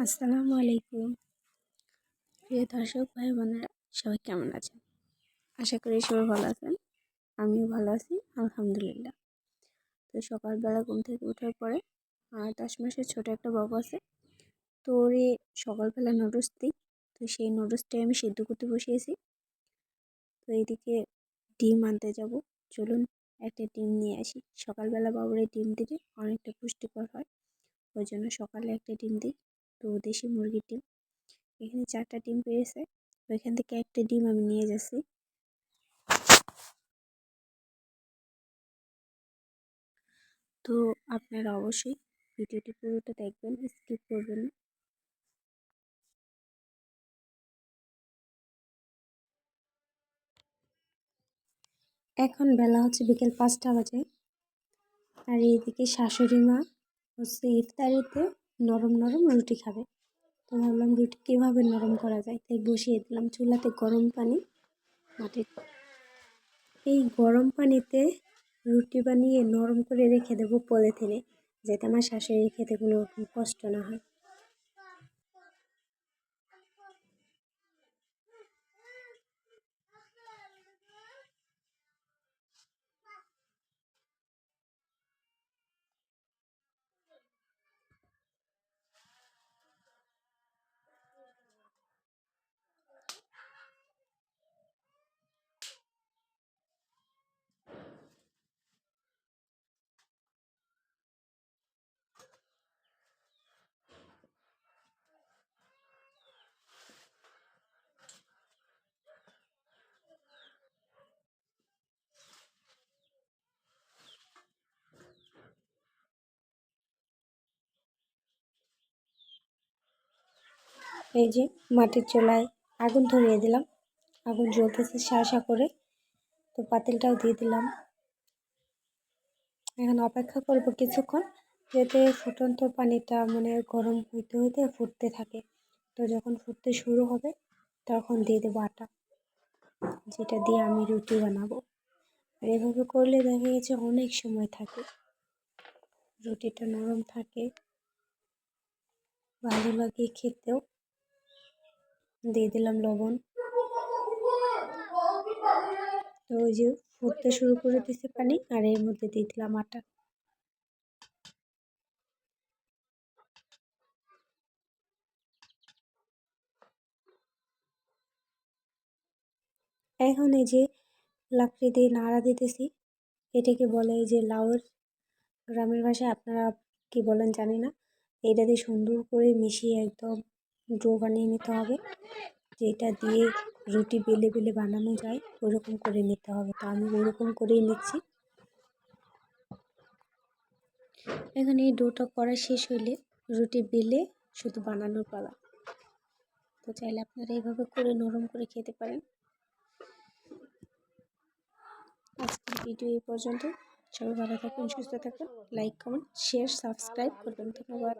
আসসালামু আলাইকুম। প্রিয় দর্শক ভাই বোনেরা সবাই কেমন আছেন? আশা করি সবাই ভালো আছেন। আমিও ভালো আছি, আলহামদুলিল্লাহ। তো সকালবেলা ঘুম থেকে ওঠার পরে দশ মাসের ছোট একটা বাবু আছে। তো ওরে সকালবেলা নুডলস দিই। তো সেই নুডলসটাই আমি সিদ্ধ করতে বসিয়েছি। তো এইদিকে ডিম আনতে যাব। চলুন একটা ডিম নিয়ে আসি। সকালবেলা বাবুরে ডিম দিলে অনেকটা পুষ্টিকর হয়। ওই জন্য সকালে একটা ডিম দিই। তো দেশি মুরগির ডিম। এখানে চারটা ডিম পেয়েছে। ওইখান থেকে একটা ডিম আমি নিয়ে যাচ্ছি। তো আপনারা অবশ্যই ভিডিওটি পুরোটা দেখবেন স্কিপ করবেন এখন বেলা হচ্ছে বিকেল পাঁচটা বাজে। আর এইদিকে শাশুড়ি মা হচ্ছে ইফতারিতে নরম নরম রুটি খাবে। তো ভাবলাম রুটি কীভাবে নরম করা যায়? তাই বসিয়ে দিলাম চুলাতে গরম পানি, মাটির এই গরম পানিতে রুটি বানিয়ে নরম করে রেখে দেবো পলিথিনে, যাতে আমার শাশুড়ি খেতে কোনো রকম কষ্ট না হয়। এই যে মাটির চুলায় আগুন ধরিয়ে দিলাম। আগুন জ্বলতেছে শাসা করে। তো পাতিলটাও দিয়ে দিলাম। এখন অপেক্ষা করব কিছুক্ষণ যাতে ফুটন্ত পানিটা মানে গরম হইতে হইতে ফুটতে থাকে। তো যখন ফুটতে শুরু হবে তখন দিয়ে দেবো আটা, যেটা দিয়ে আমি রুটি বানাবো। আর এভাবে করলে দেখা গেছে অনেক সময় থাকে। রুটিটা নরম থাকে ভালো লাগে খেতেও দিয়ে দিলাম লবণ। তো ওই যে ফুটতে শুরু করে দিছে পানি, আর এর মধ্যে দিয়ে দিলাম আটা। এখন এই যে লাকড়ি দিয়ে নাড়া দিতেছি, এটাকে বলে যে লাউয়ের গ্রামের ভাষায়, আপনারা কি বলেন জানি না। এটা দিয়ে সুন্দর করে মিশিয়ে একদম ডো বানিয়ে নিতে হবে। যেটা দিয়ে রুটি বেলে বেলে বানানো যায়, ওরকম করে নিতে হবে। তো আমি ওরকম করেই নিচ্ছি। এখানে এই ডোটা করা শেষ হইলে রুটি বেলে শুধু বানানোর পালা। তো চাইলে আপনারা এইভাবে করে নরম করে খেতে পারেন। আজকের ভিডিও এই পর্যন্ত। সবাই ভালো থাকুন, সুস্থ থাকুন, লাইক, কমেন্ট, শেয়ার, সাবস্ক্রাইব করবেন। ধন্যবাদ।